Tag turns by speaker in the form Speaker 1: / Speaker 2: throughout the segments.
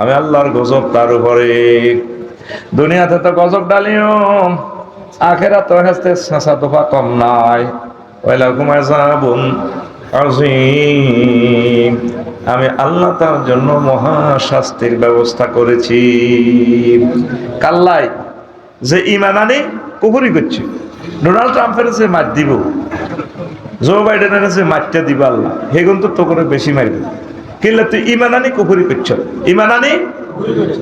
Speaker 1: আমি আল্লাহর গজব তার উপরে। দুনিয়াতে তো গজব ডালিও আখেরা তো হাসতে সাসা দফা কম নাই। ওয়ালাকুম আযাবুন আযীম। আমি আল্লাহ তার জন্য মহা শাস্তির ব্যবস্থা করেছি। কাল্লাই যে ইমান আনে কুপুরি করছে। ডোনাল্ড ট্রাম্পের যে মার দিব জো বাইডেনের কাছে মারটা দিব আল্লাহ। হেগুন তো করে বেশি মারবে কিন্তু তুই ইমান আনি কুপুরি করছ। ইমান আনি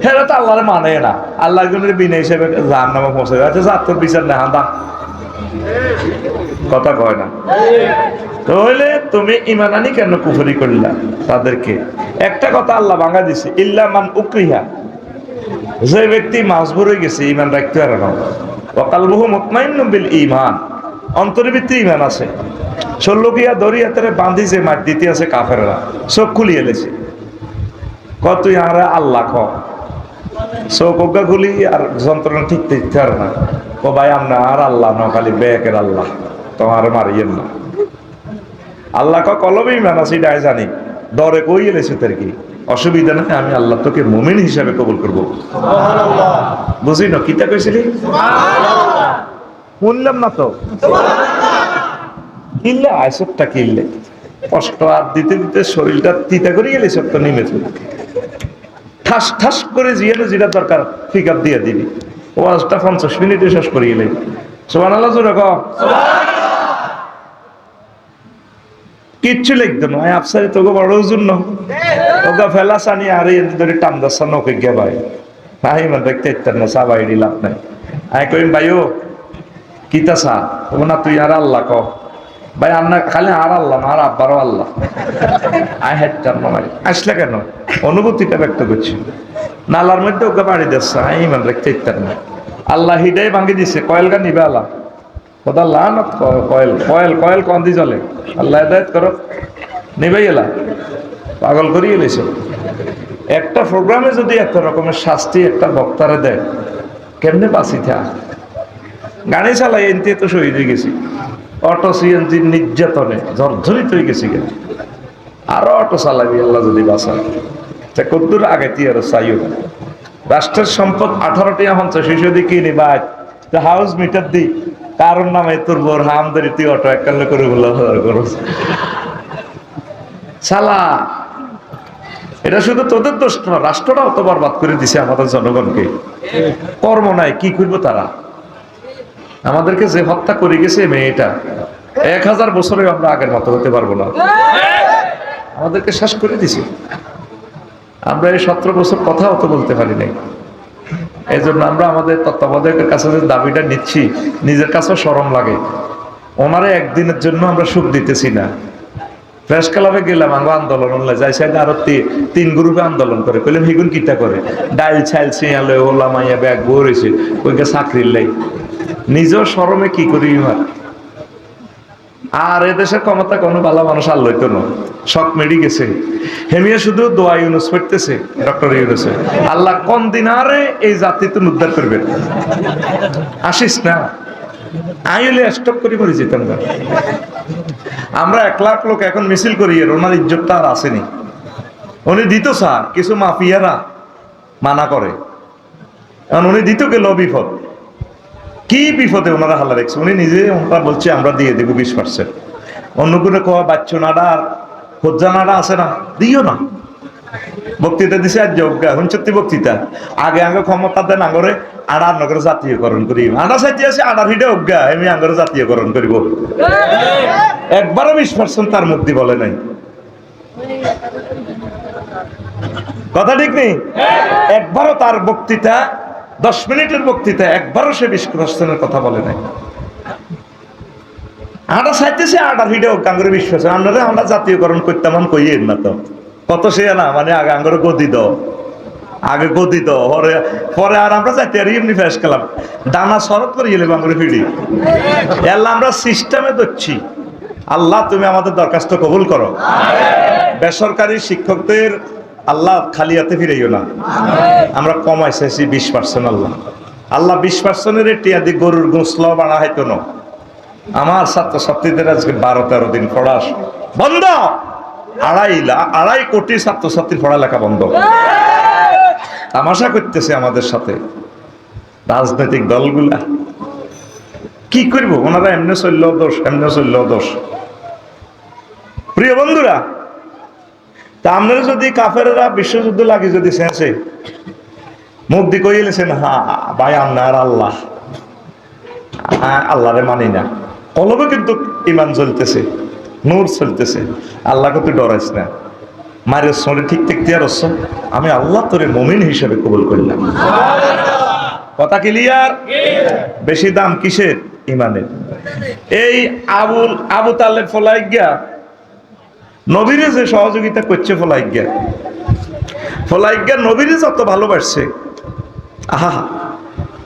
Speaker 1: হ্যাঁ তো আল্লাহরে মানে না। আল্লাহ গুণের বিনা হিসেবে যার নামে পৌঁছে যাচ্ছে যা, তোর বিচার না হাঁদা কথা কয় না। তাহলে তুমি ইমান আনি কেন কুফরি করলা তাদেরকে? একটা কথা আল্লাহ ভাঙা দিছে, ইল্লা মান উকরিহা। যে ব্যক্তি মাজবুর হয়ে গেছে ইমান রাখতে পারে না। অকাল বহু মুতমাইন বিল ইমান অন্তরের ভিত্তি ইমান আছে। ষোল্লকিয়া দরিয়াতে বাঁধিছে মার দিতে আছে কাফেররা চোখ খুলিয়ে এলেছে কত আর আল্লাহ ক? চোখ অজ্ঞা খুলি আর যন্ত্রণা ঠিক পারে না। ও ভাই আমরা আর আল্লাহ ন খালি ব্যাকের আল্লাহ। তোমার মারিয়েন না। আল্লাহ ক কলমে ইমান আছে জানি। ডরে কই এলেছে তার কি? অসুবিধা নাই আমি আল্লাহ তোকে মুমিন হিসাবে কবুল করব। বুঝি না কিতা কইছিলি? শুনলাম না তো। কিনলে আইসবটা কিনলে। কষ্ট আর দিতে দিতে শরীরটা তিতা করে গেলে সব তো নেমে চলে। ঠাস ঠাস করে জিয়ানো যেটা দরকার পিক আপ দিয়ে দিবি। ওয়াজটা পঞ্চাশ মিনিটে শেষ করে গেলে। সোমান আল্লাহ জোরে কিচ্ছু লিখতো না আফসারি তোকে বড় জন্য। ওকে ফেলা সানি আর ধরে টান দাসা নকে গে ভাই। ভাই মানে দেখতে ইত্যার না সা বাইরি লাভ নাই। আয় কইম ভাইও, কিতা সা না, তুই আর আল্লাহ ক। ভাই আন্না খালি আর আল্লাহ আর আব্বারও আল্লাহ। আয় হেডটার মামাই আসলে কেন? অনুভূতিটা ব্যক্ত করছি। নালার মধ্যে ওকে বাড়ি দিচ্ছে আই ইমান রাখতে ইত্যার না। আল্লাহ হিডাই ভাঙ্গি দিছে কয়েলগা নিবে আল্লাহ। খোদা লানত কয়েল কয়েল কয়েল কন দি চলে আল্লাহ হেদায়ত করো। নিবাই এলা পাগল করিয়ে এলেছ একটা প্রোগ্রামে যদি একটা রকমের শাস্তি একটা বক্তারে দেয়, কেমনে বাঁচি থা গাড়ি চালাই এনতে তো শহীদ হয়ে গেছি। অটো সিএনজি নির্যাতনে জর্জরিত হয়ে গেছি কেন আরও অটো চালাবি, আল্লাহ যদি বাঁচান। তা কদ্দুর আগে তুই আরও চাইও। রাষ্ট্রের সম্পদ আঠারোটি এখন শিশু দিয়ে কিনি বাদ হাউস মিটার দি কারণ নামে তোর বোর হামদারি তুই অটো একান্ন করে বলে করো সালা, এটা শুধু তোদের দোষ না, রাষ্ট্রটাও তো বরবাদ করে দিছে আমাদের জনগণকে। কর্ম নাই, কি করব তারা? আমাদেরকে যে হত্যা করে গেছে মেয়েটা, এক হাজার বছরে আমরা আগের মতো হতে পারব না। আমাদেরকে শেষ করে দিছে। আমরা এই সতেরো বছর কথাও তো বলতে পারি নাই। এই জন্য আমরা আমাদের তত্ত্বাবধায়কের কাছে যে দাবিটা নিচ্ছি, নিজের কাছেও সরম লাগে। ওনারে একদিনের জন্য আমরা সুখ দিতেছি না। প্রেস ক্লাবে গেলাম আমরা আন্দোলন যাই সাইডে আরও তিন গ্রুপে আন্দোলন করে। কইলাম, হিগুন কিটা করে? ডাইল ছাইল ছিয়ালে ওলা, মাইয়া, ব্যাগ, বউ রয়েছে ওইকে চাকরির লাই। নিজের সরমে কি করি আর এদেশের ক্ষমতা কোনো ভালো মানুষ আর লইতো না। শখ মেডি গেছে। হেমিয়া শুধু দোয়া ইউনুস পড়তেছে, ডক্টর ইউনুসে। আল্লাহ কোন দিন আরে এই জাতি তুমি উদ্ধার করবে? আসিস না। আইলে স্টপ করে মরে যেতাম না। আমরা এক লাখ লোক এখন মিছিল করি, এর ওনার ইজ্জতটা আর আসেনি। উনি দিত স্যার, কিছু মাফিয়ারা মানা করে। কারণ উনি দিত গেল বিপদ। কি বিপদে ওনারা হাল্লা রেখেছে উনি নিজে ওনারা বলছে আমরা দিয়ে দেবো বিশ পার্সেন্ট অন্য কোনো কোয়া বাচ্চা নাডা আর হজ্জা নাডা আছে না? দিও না। বক্তৃতা দিছে আর যোগ্য এখন সত্যি বক্তৃতা? আগে আগে ক্ষমতা দেন আগরে আড়ার নগরে জাতীয়করণ করি আড়া সাইতে আছে আড়ার হিডে অজ্ঞা আমি আঙ্গরে জাতীয়করণ করিব। একবারও বিশ পার্সেন্ট তার মুক্তি বলে নাই। কথা ঠিক নেই? একবারও তার বক্তৃতা দশ মিনিটের বক্তৃতা একবারও সে পার্সেন্টের কথা বলে নাই। আটা চাইতেছে আটা হিডে গাঙ্গরে বিশ্বাস আমরা আমরা জাতীয়করণ করতাম কইয়ে না তো। কত সে না মানে আগে আঙ্গরে গদি দাও আগে গদি দাও পরে পরে আর আমরা চাইতে আর এমনি ফেস খেলাম। দানা শরৎ করে গেলে বাঙ্গরে ফিডি এল্লা আমরা সিস্টেমে ধরছি। আল্লাহ তুমি আমাদের দরখাস্ত কবুল করো। বেসরকারি শিক্ষকদের আল্লাহ খালিয়াতে ফিরাইও না। আমরা কমাই চাইছি বিশ পার্সেন্ট আল্লাহ। আল্লাহ বিশ পার্সেন্টের টিয়া গরুর গোসল বাড়া হয়তো না। আমার ছাত্র ছাত্রীদের আজকে বারো তেরো দিন পড়াস। বন্ধ! আড়াই লাখ আড়াই কোটি ছাত্রছাত্রীর পড়ালেখা বন্ধ। তামাশা করতেছে আমাদের সাথে। রাজনৈতিক দলগুলা। কি করব? ওনারা এমনি চলল দোষ এমনি চলল দোষ। প্রিয় বন্ধুরা তা আপনারা যদি কাফেরা বিশ্বযুদ্ধ লাগে যদি শেষে, মুখ দি কইলেছেন হা, ভাই আপনার আল্লাহ। আল্লাহরে মানি না। কলবে কিন্তু ইমান চলতেছে, নূর চলতেছে। আল্লাহকে তুই ডরাইস না। মায়ের সঙ্গে ঠিক ঠিক দিয়ে রস আমি আল্লাহ তোরে মমিন হিসেবে কবুল করলাম কথা ক্লিয়ার? বেশি দাম কিসের? ইমানের এই আবুল, আবু তালেব ফলাইগা নবীরে যে সহযোগিতা করছে ফলাইগা ফলাইগা নবীরে যত ভালোবাসছে। আহা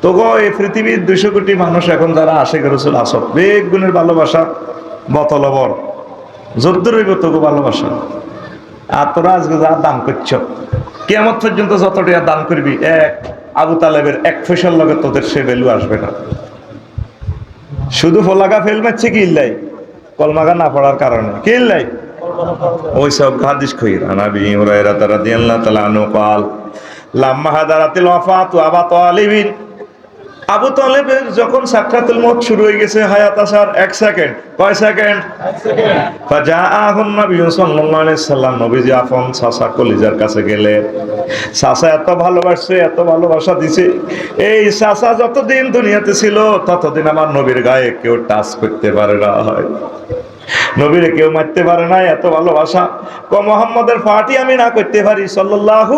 Speaker 1: তো গো এই পৃথিবীর দুইশো কোটি মানুষ এখন যারা আসে করেছিল আসব বেগ গুণের ভালোবাসা বতলবর যদ্দ রইব তোকে ভালোবাসা। আর তোরা আজকে যা দান করছ কেমন পর্যন্ত যত টাকা দান করবি, এক আবু তালেবের এক পয়সার লগে তোদের সে ভ্যালু আসবে না। শুধু ফলাগা ফেল মারছে কি ইল্লাই? কলমাগা না পড়ার কারণে। কি ইল্লাই? ওই সব হাদিস কইর আনাবি হুরায়রা রাদিয়াল্লাহু তাআলা আনহু قال লাম্মা হাদারাতিল ওয়াফাত ওয়া আবা তালিবিন আবু তালেবের যখন সাকরাতুল মউত শুরু হয়ে গেছে হায়াত আসার এক সেকেন্ড কয় সেকেন্ড ফাজাআহুন নবী সাল্লাল্লাহু আলাইহি সাল্লাম নবীজি আপন সাসা কলিজার কাছে গেলে সাসা এত ভালোবাসছে এত ভালোবাসা দিছে এই সাসা যতদিন দুনিয়াতে ছিল ততদিন আমার নবীর গায়ে কেউ টাচ করতে পারে না হয় নবীরে কেউ মারতে পারে না, এত ভালোবাসা। ক মোহাম্মদের ফাটি আমি না করতে পারি, সাল্লাল্লাহু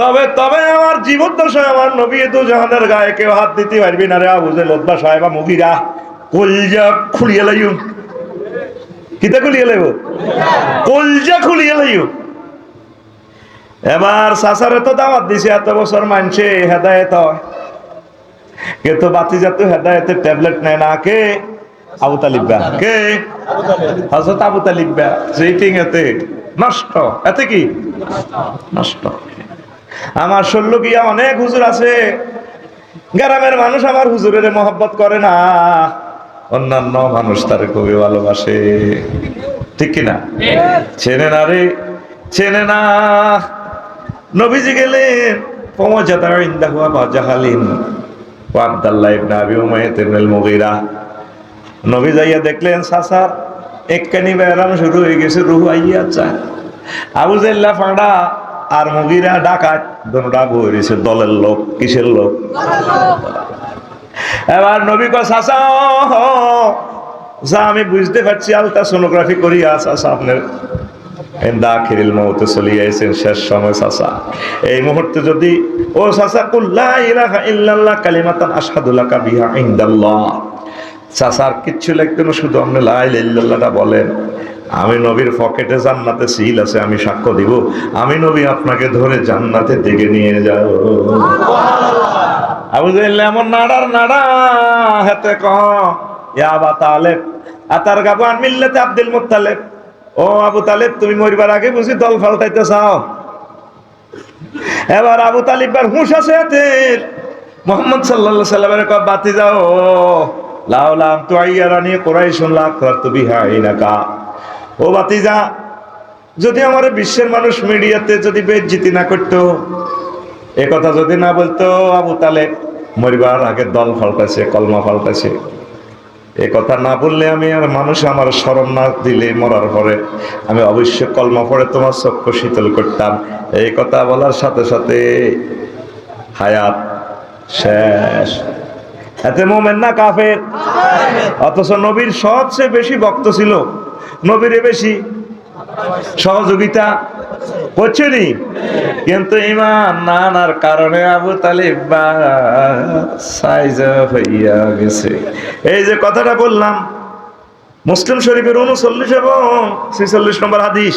Speaker 1: তবে তবে আমার জীবন দশায় আমার নবী তো জাহানের গায়ে কেউ হাত দিতে পারবি না রে যে লদ্দা সাহেবা মুগিরা। কলজা খুলিয়ে লাইও কিতা খুলিয়ে লাইব? কলজা খুলিয়ে লাইও এবার সাসারে তো দাওয়াত দিছে, এত বছর মানছে, হেদায়েত হয়। কিন্তু বাতি জাত হেদায়েতের ট্যাবলেট নেয় না কে? আবু তালিব্বা কে? হজরত আবু তালিব্বা সেইটিং এতে। নষ্ট। এতে কি? নষ্ট। আমার শল্য গিয়া অনেক হুজুর আছে। গ্রামের মানুষ আমার হুজুরের মহব্বত করে না। অন্যান্য মানুষ তার খুবই ভালোবাসে। ঠিক কিনা চেনে না রে। চেনে না। নবীজি গেলেন পমজাদা ইন্দাহু আবা জাহালিন। ওয়া আব্দুল্লাহ ইবনে আবি উমাইয়াহ ইবনে আল-মুগীরা। নবী যাইয়া দেখলেন সাসার একখানি ব্যায়াম শুরু হয়ে গেছে, রুহু আইয়া চায় আবু জাল্লা ফাঁড়া আর মুগিরা ডাকাত দোনোটা বইছে দলের লোক, কিসের লোক? এবার নবী কয় সাসা যা আমি বুঝতে পারছি আলট্রাসোনোগ্রাফি করি আস আপনার দাখিল মৌতে চলে আইছেন, শেষ সময়, চাচা। এই মুহূর্তে যদি, ও চাচা, কুল্লা ইলাহা ইল্লাল্লাহ, কালিমাতান আশহাদু লাকা বিহা ইনদাল্লাহ। চাচার কিচ্ছু লাগতো না, শুধু আপনি লাই ইল্লাল্লাহটা বলেন। আমি নবীর পকেটে জান্নাতে সিল আছে, আমি সাক্ষ্য দিব। আমি নবী আপনাকে ধরে জান্নাতে দিকে নিয়ে যাও আবু জাহেল এমন নাড়ার নাড়া হেতে কহ, ইয়া আবা তালেব, আতার গাবু আন মিল্লাতে আব্দুল মুত্তালেব। ও আবু তালেব, তুমি মরিবার আগে বুঝি দল ফাল্টাইতে চাও? এবার আবু তালিবার হুঁশ আছে এদের। মোহাম্মদ সাল্লাল্লাহু সাল্লামের বাতি যাও। লাউলাম তো আইয়ারানি কোরাইশুন লাখ রাত বিহা ইনাকা ও বাতি যা যদি আমার বিশ্বের মানুষ মিডিয়াতে যদি বেজ্জিতি না করতো, এ কথা যদি না বলতো, আবু তালে মরিবার আগে দল ফাল্টাছে কলমা ফাল্টাছে এ কথা না বললে আমি আর মানুষ আমার স্মরণ না দিলে মরার পরে, আমি অবশ্যই কলমা পড়ে তোমার চক্ষু শীতল করতাম। এই কথা বলার সাথে সাথে হায়াত শেষ। এতে মোমেন না কাফের। অথচ নবীর সবচেয়ে বেশি ভক্ত ছিল। নবীরে বেশি সহযোগিতা করছেনি কিন্তু ইমান না আনার কারণে আবু তালিব সাইজ হইয়া গেছে। এই যে কথাটা বললাম মুসলিম শরীফের উনচল্লিশ এবং ছেচল্লিশ নম্বর হাদিস।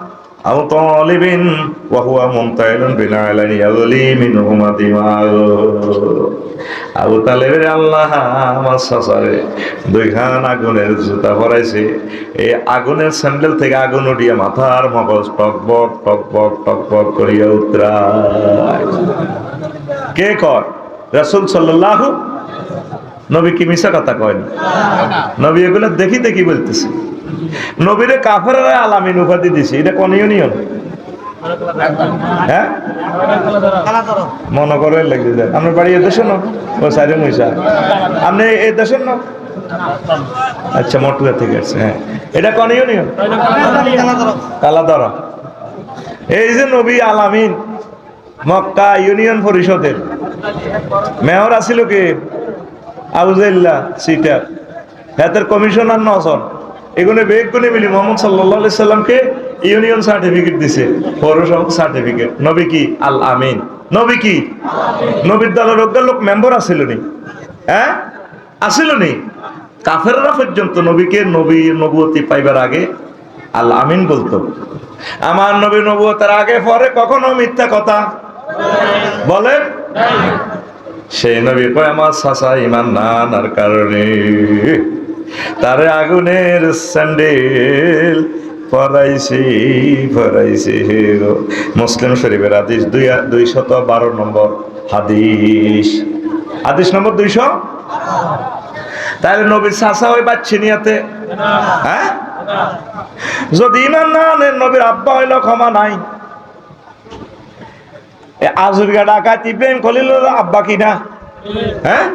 Speaker 1: আও তালিবিন ওয়া হুয়া মুমতাইলুন বিল আলানি ইয়াজলি মিনহুমা দিমাগু। আবু তালেবের আল্লাহ আমার সাসারে দুইখান আগুনের জুতা পরাইছে। এই আগুনের স্যান্ডেল থেকে আগুন উঠিয়ে মাথার মগজ টকবক টকবক টকবক করিয়া উত্তরায় কে কর রাসূল সাল্লাল্লাহু নবী কি মিশা কথা কয় না? নবী এগুলো দেখি দেখি বলতেছে। নবীরে কাফেরা আলামিন উপাধি দিছে, এটা কোন ইউনিয়ন হ্যাঁ? মনে করে লাগছে যায়। আপনার বাড়ি এদেশের না ও সাইরে মহিষা। আপনি এই দেশের না আচ্ছা মটুয়া থেকে আসছে হ্যাঁ। এটা কোন ইউনিয়ন কালাদরা এই যে নবী আলামিন মক্কা ইউনিয়ন পরিষদের মেয়র আছিল কি? আবুজাইল্লা সিটার। হাতের কমিশনার নজন। এগুলো বেগ গুনে মিলি মোহাম্মদ সাল্লাহ সাল্লামকে ইউনিয়ন সার্টিফিকেট দিছে। পৌরসভা সার্টিফিকেট। নবী কি? আল আমিন। নবী কি? নবীর দলের অজ্ঞার লোক মেম্বার আছিল নি? হ্যাঁ? আছিল নি? কাফেররা পর্যন্ত নবীকে নবী নবুয়তি পাইবার আগে আল আমিন বলতো। আমার নবী নবুয়তের আগে পরে কখনো মিথ্যা কথা? বলেন। সেই নবী কয় সাসা ইমান না আনার কারণে তারে আগুনের স্যান্ডেল পরাইছে পরাইছে মুসলিম শরীফের হাদিস দুই দুই শত বারো নম্বর হাদিস। হাদিস নম্বর দুইশো তাহলে নবীর সাসা ওই বাচ্চি নিয়াতে। হ্যাঁ? যদি ইমান না আনেন, নবীর আব্বা হইল ক্ষমা নাই। আজুরগা ডাকাতি, প্রেম খলিল আব্বা কিনা হ্যাঁ?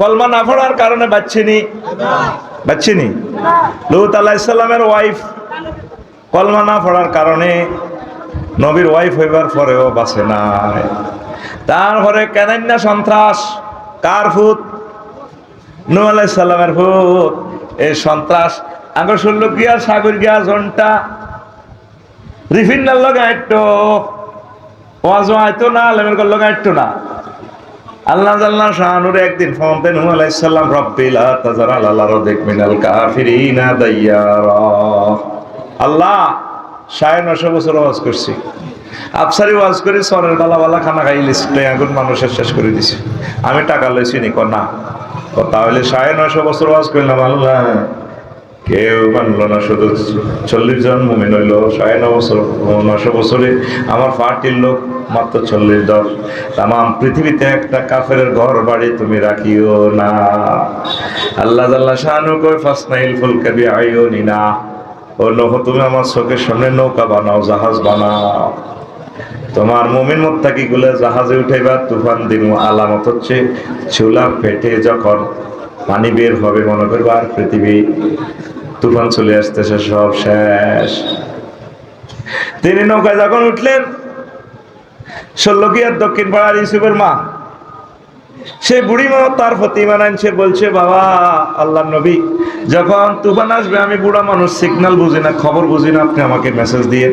Speaker 1: কলমা না পড়ার কারণে বাচ্চিনি বাচ্চিনি লুত আলাইসাল্লামের ওয়াইফ কলমা না পড়ার কারণে নবীর ওয়াইফ হইবার পরেও বাঁচে নাই। তারপরে কেনান্যা সন্ত্রাস, কার ফুত নু আলাইসাল্লামের ফুত এই সন্ত্রাস আগর শুনল গিয়া সাগর গিয়া জনটা রিফিন্নার লগে একটু আইতো না না। আল্লাহ একদিন ফোন দেন নূহ আলাইহিস সালাম রব্বিল তাজার আলাল আরদিক মিনাল কাফিরিনা দাইয়ারা। আল্লাহ, সাড়ে বছর ওয়াজ করছি। ওয়াজ করে সরের বালা খানা মানুষের শেষ করে দিছি। আমি টাকা লইছি নি না। তাহলে সাড়ে নশো বছর ওয়াজ করলাম, আল্লাহ। কেউ মানলো চল্লিশ জন সাড়ে ন বছর বছরে। আমার পার্টির লোক মাত্র চল্লিশ পৃথিবীতে একটা কাফের ঘর বাড়ি তুমি না। আল্লাহ আইও না ও নহ, তুমি আমার চোখের সামনে নৌকা বানাও, জাহাজ বানাও। তোমার মুমিন মোত্তাকি গুলো জাহাজে উঠাইবা, তুফান দিন আলামত হচ্ছে চুলা পেটে যখন পানি বের হবে, মনে করব আর পৃথিবী তুফান চলে আসতেছে, সব শেষ। তিনি নৌকায় যখন উঠলেন ষোল্লকিয়ার দক্ষিণ পাড়ার ইউসুফের মা সে বুড়ি মা তার প্রতি মানানছে বলছে, বাবা আল্লাহ নবী, যখন তুফান আসবে, আমি বুড়া মানুষ সিগন্যাল বুঝি না, খবর বুঝি না, আপনি আমাকে মেসেজ দিয়ে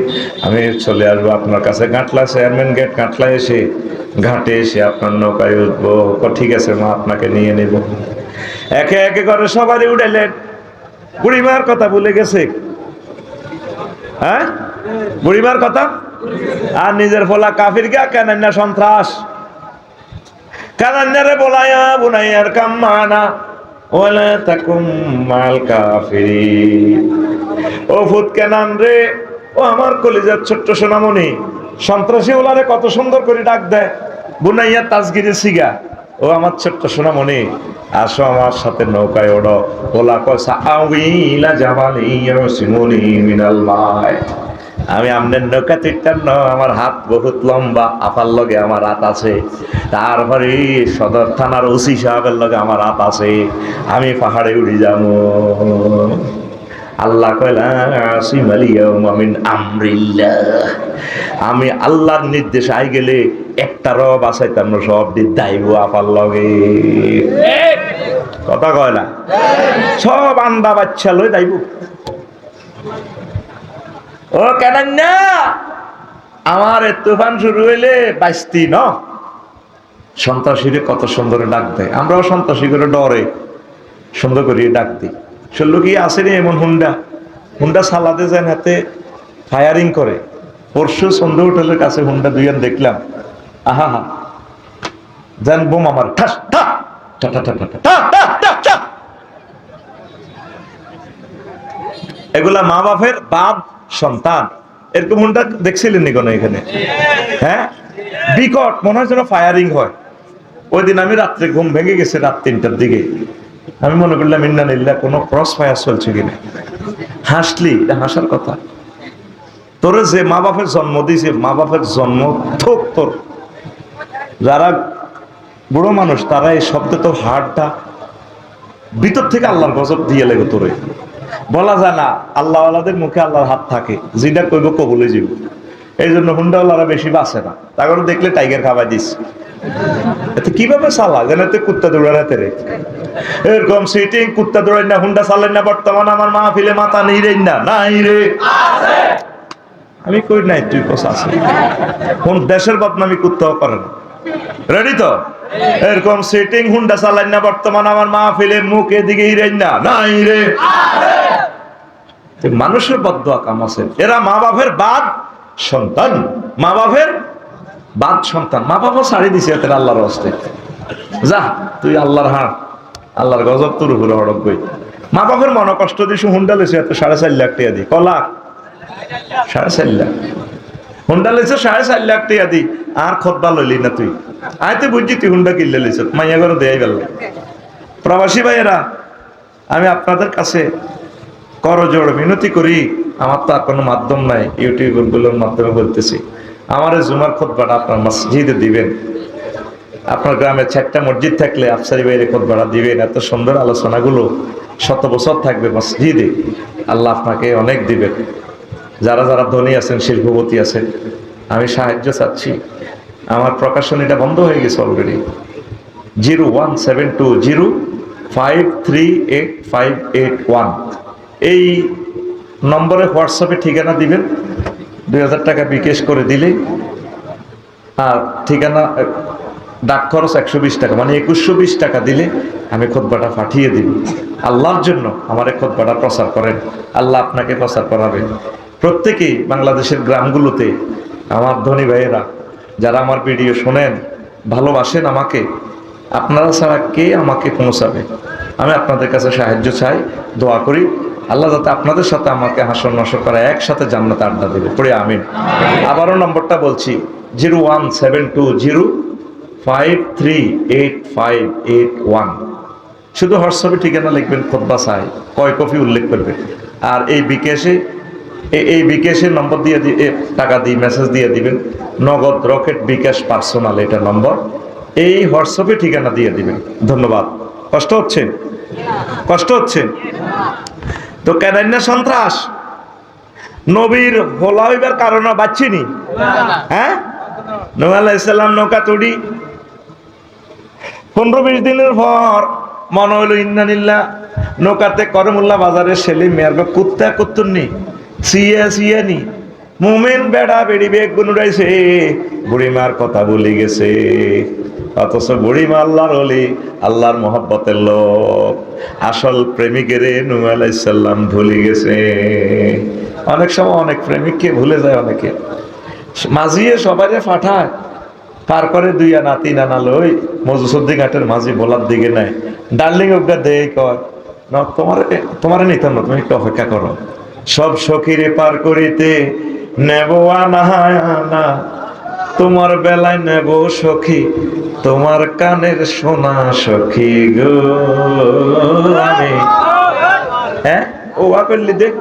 Speaker 1: আমি চলে আসব আপনার কাছে। গাঁটলা চেয়ারম্যান গেট গাঁটলা এসে, ঘাটে এসে আপনার নৌকায় উঠবো। ঠিক আছে মা, আপনাকে নিয়ে নেব। একে একে করে সবারই উঠাইলেন। বুড়িমার কথা ভুলে গেছে? হ্যাঁ? বুড়িমার কথা? আর নিজের ফলা কাফির গা কেন না সন্ত্রাস মাল রে, ও আমার ছোট্ট সন্ত্রাসী ওলারে কত সুন্দর করে ডাক দেয়। বুনাইয়া তাজগিরি সিগা। ও আমার ছোট্ট সোনামণি, আসো আমার সাথে নৌকায় ওড়ো। ওলা কসা মিনাল আমি আমনের নৌকা তিরতাম না, আমার হাত বহুত লম্বা, আপার লগে আমার হাত আছে। তারপরে সদর থানার ওসি সাহেবের লগে আমার হাত আছে। আমি পাহাড়ে উড়ি যাব। আল্লাহ আমি আল্লাহর নির্দেশ আই গেলে একটা র বাসাইতাম না সব দাইব আপার লগে। কথা কয় না? সব আন্দা বাচ্চা লই দাইব ও কেন না আমার তুফান শুরু হইলে বাইস্তি ন? সন্ত্রাসীরে কত সুন্দর ডাক দেয়। আমরাও সন্ত্রাসী করে ডরে, সুন্দর করে ডাক দিই। ষোলো কি আসেনি এমন হুন্ডা। হুন্ডা যান হাতে ফায়ারিং করে। পরশু কাছে হুন্ডা দুইয়ান দেখলাম। আহা হা যান বোম আমার। এগুলা মা বাপের বাপ, সন্তান। এরকম হুন্ডা দেখছিলেন নি কোনো এখানে? হ্যাঁ? বিকট, মনে হয় যেন ফায়ারিং হয়। ওই দিন আমি রাত্রে ঘুম ভেঙে গেছে রাত তিনটার দিকে। আমি মনে করলাম, ইন্না নিল্লা কোনো ক্রস ফায়ার চলছে কিনা? হাসলি, এটা হাসার কথা। তোরে যে মা বাপের জন্ম দিয়েছে, মা বাপের জন্ম থোক তোর। যারা বুড়ো মানুষ, তারা এই শব্দে তো হাড়টা ভিতর থেকে আল্লাহর গজব দিয়ে লেগে তোরে। বলা যায় না আল্লাহ আল্লাহদের মুখে আল্লাহর হাত থাকে। যেটা কইব কবলে যাইব। এই জন্য হুন্ডাওয়ালারা বেশি বাসে না। তারপরে দেখলে টাইগার খাবার দিস এতে কীভাবে চালা? যেন তুই কুত্তা দৌড়াতে রে। এরকম সিটিং কুত্তা দৌড়াই না, হুন্ডা চালেন না, বর্তমান আমার মা ফিলে মাথা নেই রে, না, নাই রে। আমি কই নাই, তুই কথা আছে কোন দেশের বদনামি কুত্তাও করে না। রেডি তো? এরকম সিটিং হুন্ডা চালাই না, বর্তমান আমার মা ফেলে মুখ এদিকে হিরেন না, নাই রে। মানুষের বদয়া কাম আছে। এরা মা বাপের বাদ সন্তান মা বাপের বাদ সন্তান। মা বাবা ছাড়ি দিছে এতে আল্লাহর হস্তে। যা, তুই আল্লাহর হাট আল্লাহর গজব তোর উপরে হড়ক গই। মা বাপের মনে কষ্ট দিছু, হুন্ডা লেছে এত সাড়ে চার লাখ টাকা দি। কলা সাড়ে চার লাখ। হুন্ডা লেছে সাড়ে চার লাখ টাকা দি। আর খোদ্া লইলি না তুই। আয় বুঝছি তুই হুন্ডা কিনলে লেছ, মাইয়া করে দেয়াই গেল। প্রবাসী ভাইয়েরা, আমি আপনাদের কাছে করজোড় মিনতি করি, আমার তো আর কোনো মাধ্যম নাই, ইউটিউবগুলোর মাধ্যমে বলতেছি। আমার জুমার খোদবাটা আপনার মসজিদে দিবেন। আপনার গ্রামে চারটা মসজিদ থাকলে আফসারি বাইরে খোদবাটা দিবেন, এত সুন্দর আলোচনাগুলো শত বছর থাকবে মসজিদে। আল্লাহ আপনাকে অনেক দিবেন। যারা যারা ধনী আছেন, শিল্পপতি আছেন, আমি সাহায্য চাচ্ছি। আমার প্রকাশনীটা বন্ধ হয়ে গেছে already zero one seven two zero five three eight five eight one. এই নম্বরে হোয়াটসঅ্যাপে ঠিকানা দিবেন, দুই হাজার টাকা বিকেশ করে দিলে আর ঠিকানা ডাক খরচ একশো বিশ টাকা মানে একুশশো টাকা দিলে আমি খোদবাটা পাঠিয়ে দিব। আল্লাহর জন্য আমার এই খোদবাটা প্রচার করেন, আল্লাহ আপনাকে প্রচার করাবেন প্রত্যেকেই বাংলাদেশের গ্রামগুলোতে, আমার ধনী ভাইয়েরা, যারা আমার ভিডিও শোনেন, ভালোবাসেন আমাকে, আপনারা ছাড়া কে আমাকে পৌঁছাবে? আমি আপনাদের কাছে সাহায্য চাই, দোয়া করি। আল্লাহ যাতে আপনাদের সাথে আমাকে হাসন নশো করা, একসাথে জান্নাতে আড্ডা দেবে। পড়ে আমিন। আবারও নম্বরটা বলছি, zero one seven two zero five three eight five eight one. শুধু হোয়াটসঅ্যাপে ঠিকানা লিখবেন খোদ্া চাই কয় কপি উল্লেখ করবেন। আর এই বিকেশে এই বিকেশের নম্বর দিয়ে দিয়ে টাকা দিয়ে মেসেজ দিয়ে দিবেন। নগদ রকেট বিকাশ পার্সোনাল এটা নম্বর। এই হোয়াটসঅ্যাপে ঠিকানা দিয়ে দিবেন। ধন্যবাদ। কষ্ট হচ্ছে? কষ্ট হচ্ছে? তো কেন না সন্ত্রাস? নবীর হোলা হইবার কারণ বাচ্চিনি হ্যাঁ? নবী নৌকা তুড়ি। পনেরো বিশ দিনের পর মনে হইল ইন্নানিল্লা নৌকাতে করমুল্লা বাজারে সেলিম মেয়ার বা কুত্তা কুত্তুননি, সিয়া সিয়ানি মোমেন বেড়া বেড়ি বেগ গুনুরাইছে বুড়িমার কথা বলে গেছে। অথচ বুড়িমা আল্লাহর অলি আল্লাহর মোহব্বতের লোক। আসল প্রেমিকের নু আলাইসাল্লাম ভুলে গেছে। অনেক সময় অনেক প্রেমিককে ভুলে যায় অনেকে। মাঝিয়ে সবারে পাঠায় পার করে দুই আনা, তিন আনা লই মজুসুদ্দি ঘাটের মাঝি বলার দিকে নাই ডার্লিং ওটা দেয় কয়। না, তোমার তোমার নিতাম না তুমি একটু অপেক্ষা করো। সব সখীরে পার করিতে নেব আনা তোমার বেলায় নেব সখী, তোমার কানের সোনা সখী গো। আমি হ্যাঁ? ও ওয়া করলি দেখ।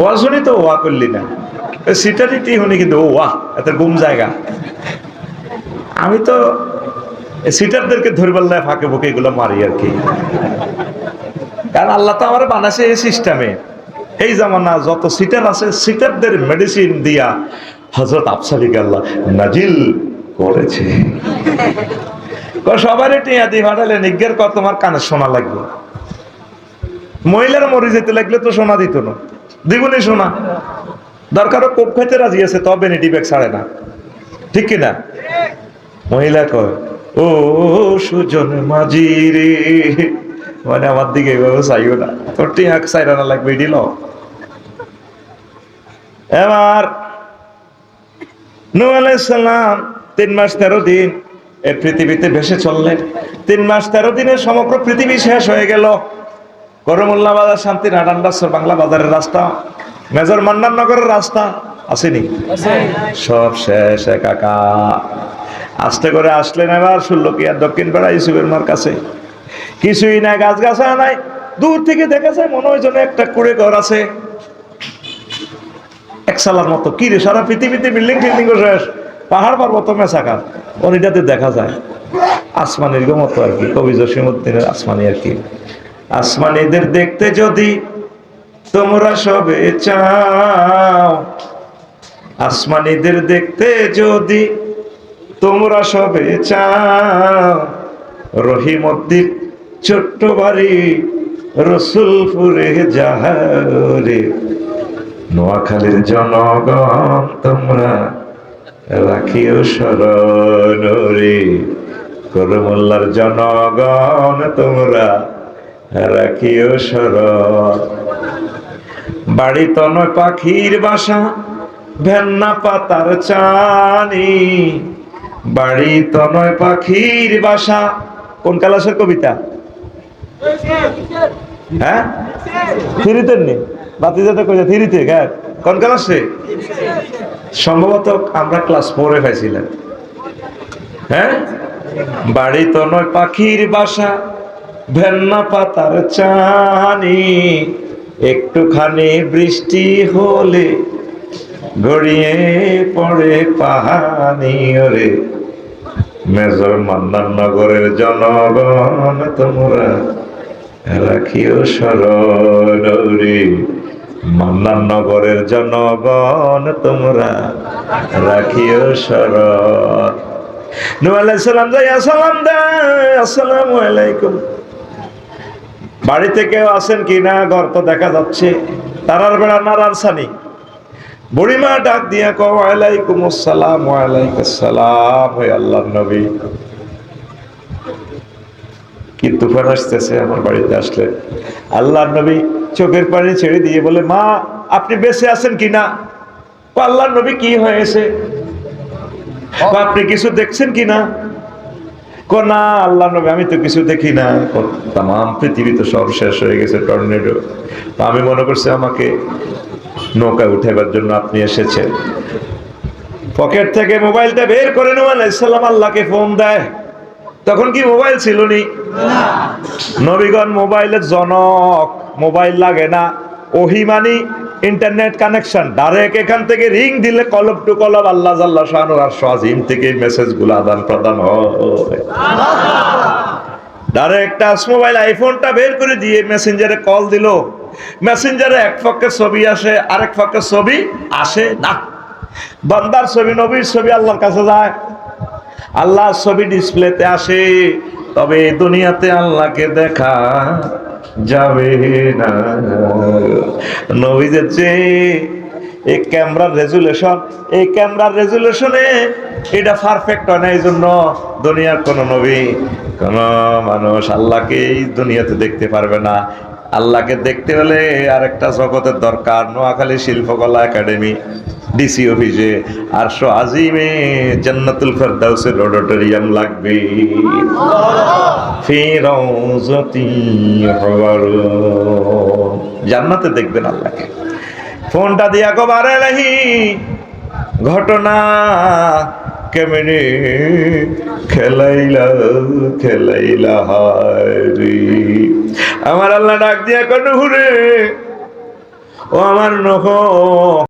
Speaker 1: ওয়া শুনি তো ওয়া করলি না। সিটারি টি শুনি কিন্তু ও ওয়াহ এত গুম জায়গা। আমি তো সিটারদেরকে ধরবার লাই ফাঁকে বুকে এগুলো মারি আর কি। কারণ আল্লাহ তো আমার বানাছে এই সিস্টেমে এই জামানা যত সিটার আছে, সিটারদের মেডিসিন দিয়া হজরত আফসারি আল্লাহ নাজিল করেছে। সবার টিয়া দি ফাটালে নিজ্ঞের কত তোমার কানে শোনা লাগবে। মহিলার মরে যেতে লাগলে তো সোনা দিত না। দ্বিগুণে সোনা। দরকারও কোপ খাইতে রাজি আছে, তবে নেটি ব্যাগ ছাড়ে না। ঠিক কিনা মহিলা কয়, ও সুজন মাঝি রে। মানে আমার দিকে এভাবে চাইও না। তোর টিয়া চাইরা না লাগবে, এটি ল এবার নূহ আলাইসাল্লাম তিন মাস তেরো দিন এই পৃথিবীতে ভেসে চললেন। তিন মাস তেরো দিনে সমগ্র পৃথিবী শেষ হয়ে গেল। করমুল্লা বাজার শান্তি নাডান্ডাসর বাংলা বাজারের রাস্তা মেজর মান্নান নগরের রাস্তা আসেনি? সব শেষ একাকা। আস্তে করে আসলেন এবার আর দক্ষিণ পাড়া ইসুফের মার কাছে। কিছুই নাই গাছ গাছা নাই। দূর থেকে দেখা যায় মনে হয় যেন একটা কুড়ে ঘর আছে। এক সালার মতো। কি রে, সারা পৃথিবীতে বিল্ডিং ফিল্ডিং শেষ। পাহাড় পর্বত মেসাকার অনিটাতে দেখা যায়। আসমানির মতো আর কি, কবি জসিমুদ্দিনের আসমানি আর কি। আসমানিদের দেখতে যদি তোমরা সবে চাও, আসমানিদের দেখতে যদি তোমরা সবে চাও, রহিমদ্দির ছোট্ট বাড়ি রসুলপুরে যাহারে নোয়াখালীর জনগণ, তোমরা রাখিও স্মরণ রে। করমোল্লার জনগণ, তোমরা রাখিও স্মরণ বাড়ি তনয় পাখির বাসা, ভেন্না পাতার চানি। বাড়ি তনয় পাখির বাসা, কোন কালাসের কবিতা? হ্যাঁ? থিরিতে নেই বাতি যাতে কইছে থিরিতে হ্যাঁ কোন ক্লাসে সম্ভবত আমরা ক্লাস ফোরে পাইছিলাম হ্যাঁ? বাড়ি তো নয়, পাখির বাসা, ভেন্না পাতার চানি একটুখানি বৃষ্টি হলে গড়িয়ে পড়ে পাহানি ওরে। মেজর মান্নান নগরের জনগণ তোমরা রাখিও রে মান্নান নগরের জনগণ, তোমরা রাখিও আলাইহিস সালাম যাই, আসসালাম আসসালামু আলাইকুম। বাড়িতে কেউ আছেন কিনা ঘর তো দেখা যাচ্ছে। তারার বেড়া নারার সানি বুড়িমা ডাক দিয়া কো ওয়ালাইকুম আসসালাম ওয়ালাইকুম আসসালাম, হে আল্লাহর নবী। কি তুফান আসতেছে আমার বাড়িতে আসলে। আল্লাহর নবী চোখের পানি ছেড়ে দিয়ে বলে মা আপনি বেঁচে আছেন কিনা? ও আল্লাহর নবী কি হয়েছে? আপনি কিছু দেখছেন কিনা? কো না আল্লাহ নবী আমি তো কিছু দেখি না। তাম পৃথিবী তো সব শেষ হয়ে গেছে টর্নেডো। আমি মনে করছি আমাকে নৌকা উঠাবার জন্য আপনি এসেছেন। পকেট থেকে মোবাইলটা বের করে নেওয়ান ইসলাম আল্লাহকে ফোন দেয়। তখন কি মোবাইল ছিল নি। নবীগণ মোবাইলের জনক। মোবাইল লাগে না। ওহিমানি ইন্টারনেট কানেকশন ডাইরেক্ট এখান থেকে রিং দিলে কলব টু কলব আল্লাহ জাল্লাহ শাহানু আর শাহিম থেকে মেসেজগুলো আদান প্রদান হয়। ডাইরেক্ট টাচ মোবাইল আইফোনটা বের করে দিয়ে মেসেঞ্জারে কল দিল। মেসেঞ্জারে এক পক্ষে ছবি আসে, আরেক পক্ষে ছবি আসে না। বান্দার ছবি, নবীর ছবি আল্লাহর কাছে যায়। আল্লাহ ছবি ডিসপ্লেতে আসে, তবে দুনিয়াতে আল্লাহকে দেখা যাবে না। নবীদের চেয়ে এই ক্যামেরার রেজুলেশন এই ক্যামেরার রেজুলেশনে এটা পারফেক্ট হয় না, এই জন্য দুনিয়ার কোনো নবী, কোন মানুষ আল্লাহকে এই দুনিয়াতে দেখতে পারবে না। আল্লাহকে দেখতে হলে আরেকটা জগতের দরকার। নোয়াখালী শিল্পকলা একাডেমি, ডিসি অফিসে। আর শো আজিমে জান্নাতুল ফেরদাউসের অডিটোরিয়াম লাগবে। জান্নাতে দেখবেন আল্লাহকে। ফোনটা দিয়া গো বারে ঘটনা কেমনে খেলাইলা খেলাইলা হারি আমার আল্লাহ ডাক দিয়া কন হুরে ও আমার নখ।